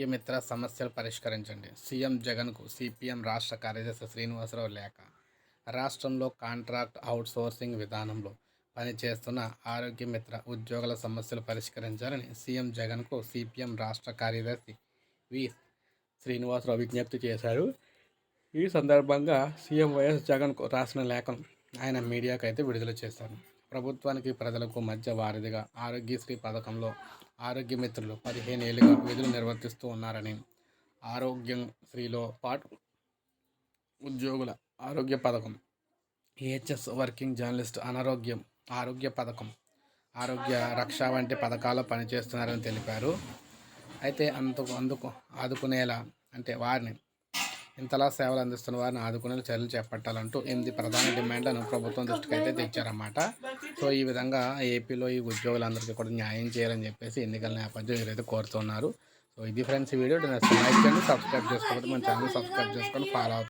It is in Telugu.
ఆరోగ్య మిత్ర సమస్యలు పరిష్కరించండి. సీఎం జగన్కు సిపిఎం రాష్ట్ర కార్యదర్శి శ్రీనివాసరావు లేఖ. రాష్ట్రంలో కాంట్రాక్ట్ అవుట్సోర్సింగ్ విధానంలో పనిచేస్తున్న ఆరోగ్య మిత్ర ఉద్యోగుల సమస్యలు పరిష్కరించాలని సీఎం జగన్కు సిపిఎం రాష్ట్ర కార్యదర్శి వి. శ్రీనివాసరావు విజ్ఞప్తి చేశారు. ఈ సందర్భంగా సీఎం వైఎస్ జగన్కు రాసిన లేఖను ఆయన మీడియాకు అయితే విడుదల చేశారు. ప్రభుత్వానికి ప్రజలకు మధ్య వారిదిగా ఆరోగ్యశ్రీ పథకంలో ఆరోగ్య మిత్రులు పదిహేను ఏళ్ళుగా విధులు నిర్వర్తిస్తూ ఉన్నారని ఆరోగ్యం శ్రీలో పాటు ఉద్యోగుల ఆరోగ్య పథకం ఏహెచ్ఎస్ వర్కింగ్ జర్నలిస్ట్ అనారోగ్యం ఆరోగ్య పథకం ఆరోగ్య రక్ష వంటి పథకాల్లో పనిచేస్తున్నారని తెలిపారు. అయితే అందుకు అందుకు ఆదుకునేలా అంటే వారిని ఇంతలా సేవలు అందిస్తున్న వారిని ఆదుకునే చర్యలు చేపట్టాలంటూ ఎనిమిది ప్రధాన డిమాండ్లను ప్రభుత్వం దృష్టికి అయితే తెచ్చారన్నమాట. సో ఈ విధంగా ఏపీలో ఈ ఉద్యోగులందరికీ కూడా న్యాయం చేయాలని చెప్పేసి ఎన్నికల నేపథ్యం వీరైతే కోరుతున్నారు. సో ఇది ఫ్రెండ్స్ వీడియో. లైక్ చేయండి సబ్స్క్రైబ్ చేసుకోకపోతే మన ఛానల్ సబ్స్క్రైబ్ చేసుకొని ఫాలో అవుతుంది